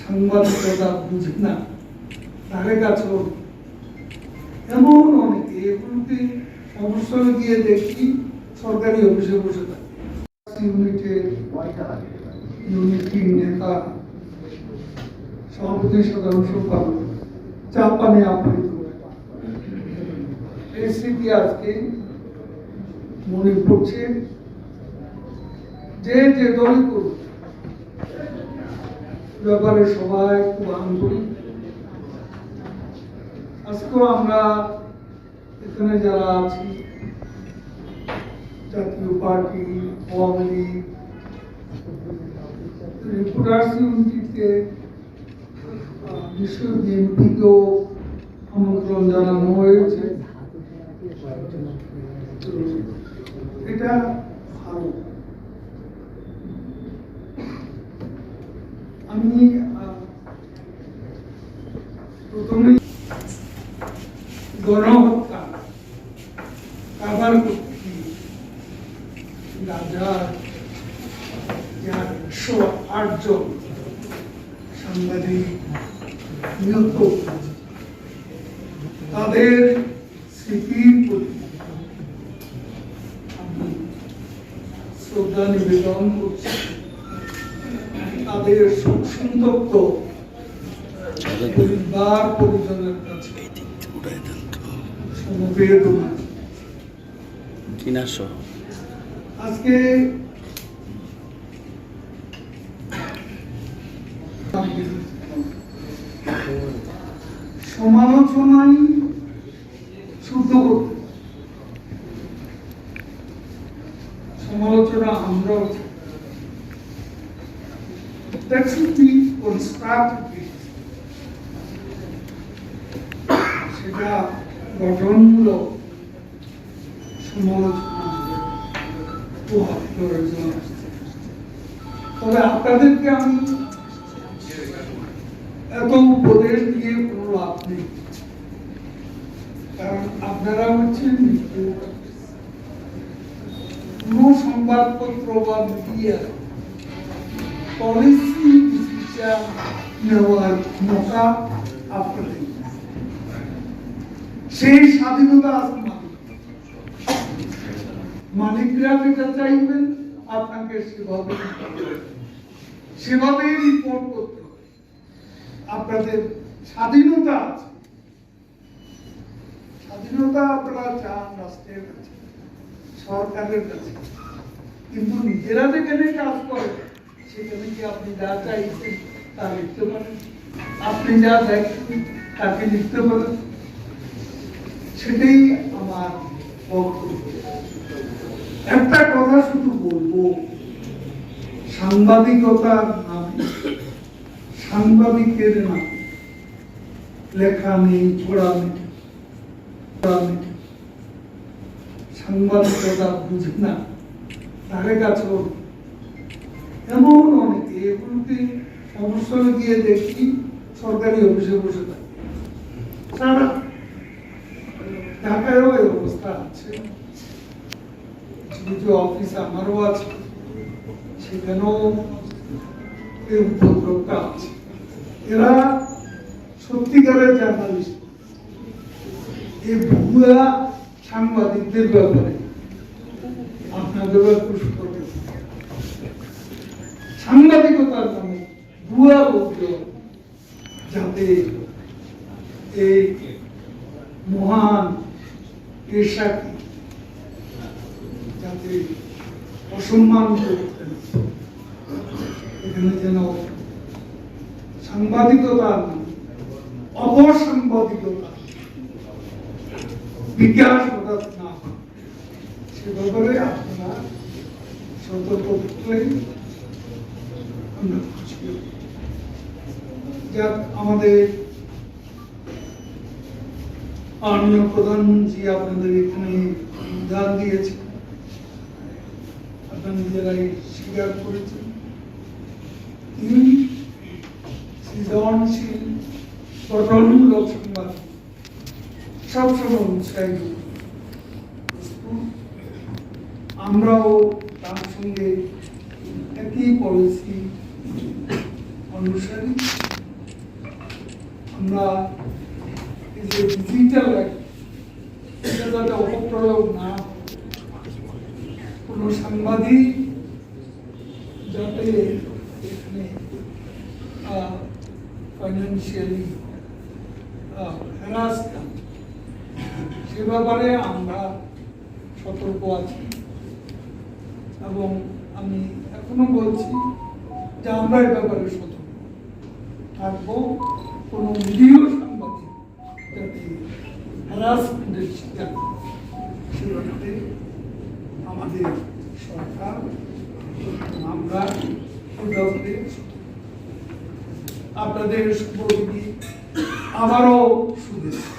সাংবাদিকতা বুঝে, না? ধারে কাছেও এমন অনেকে এগুলোতে অবসরে গিয়ে দেখি সরকারি অফিসে বসে থাকে। ইউনিটের নেতা, সভাপতি সাধারণ সম্পাদক, জাপানে আপ্যায়িত এই স্মৃতি আজকে মনে পড়ছে। যে যে দলই করুক ব্যাপারে সবাই খুব আন্তরিক। আজকেও আমরা এখানে যারা আছি, জাতীয় পার্টি, আওয়ামী লীগ, রিপোর্টার্স ইউনিটিতে বিশ্ব বিএনপিকেও আমন্ত্রণ জানানো হয়েছে। এটা ভালো। করতে রাজার যার একশো আটজন সাংবাদিক নিহত। তাদের স্মৃতির প্রতি আমি শ্রদ্ধা নিবেদন করছি। তাদের শোক সন্তপ্ত পরিবার পরিজনের কাছে সমবেদনা। সহ আজকে শুদ্ধ সমালোচনা constructive. সেটা গঠনমূলক সমালোচনা প্রভাব প্রয়োজন আছে। তবে আপনাদেরকে আমি এত উপদেশ দিয়ে কোনো লাভ নেই। কারণ আপনারা হচ্ছেন সংবাদপত্র বা মিডিয়া পলিসি ডিসিশন নেওয়ার ক্ষমতা আপনাদের। সেই স্বাধীনতা আপনাকে সেভাবে সেভাবেই রিপোর্ট করতে হবে। আপনাদের স্বাধীনতা আছে। স্বাধীনতা আপনারা চান, রাষ্ট্রের কাছে, সরকারের কাছে। কিন্তু নিজেরা যেখানে কাজ করে, সেখানে কি আপনি যা চাইছেন, তা লিখতে পারেন। আপনি যা দেখেন, তাকে লিখতে পারেন। সেটাই আমার একটা কথা শুধু বলব। সাংবাদিকতার নামে, সাংবাদিকের নামে লেখা নেই, পড়া নেই সাংবাদিকতা বুঝে না কাছেও নেই। এমন অনেকে, এগুলোতে অবসরে গিয়ে দেখি সরকারি অফিসে বসে থাকে। সারা ঢাকায়ও এই অবস্থা আছে। অফিস আমারও আছে সেখানেও উপদ্রবটা আছে। এরা সত্যিকারের জার্নালিস্ট। এই ভুয়া সাংবাদিকদের ব্যাপারে আপনাদের একটু সতর্ক সাংবাদিকতার নামে ভুয়া অভিযোগ যাতে এই মহান পেশাকে অসম্মান করতেন। এখানে যেন সাংবাদিকতার নামে অপসাংবাদিকতা না সে ব্যাপারে আপনারা আমরা আমাদের মাননীয় প্রধানমন্ত্রী আপনাদের এখানে দান দিয়েছে আপনারা নিজেরাই স্বীকার করেছেন তিনি সৃজনশীল গঠনমূলক সংবাদ সবসময় আমরাও তার সঙ্গে একই পলিসি অনুসারী আমরা এই যে ডিজিটাল অপপ্রয়োগ না। কোনো সাংবাদিক যাতে এখানে ফাইন্যান্সিয়ালি হ্যারাস সে ব্যাপারে আমরা সতর্ক আছি। এবং আমি এখনও বলছি যে আমরা এ ব্যাপারে সতর্ক। থাকব, কোনো মিডিয় সাংবাদিক যাতে হ্যারাসমেন্টের শিকার না হয়, সে ব্যাপারে আমাদের সরকার আমরা ওই ব্যাপারে সতর্ক। আপনাদের শুভ আবারও শুভেচ্ছা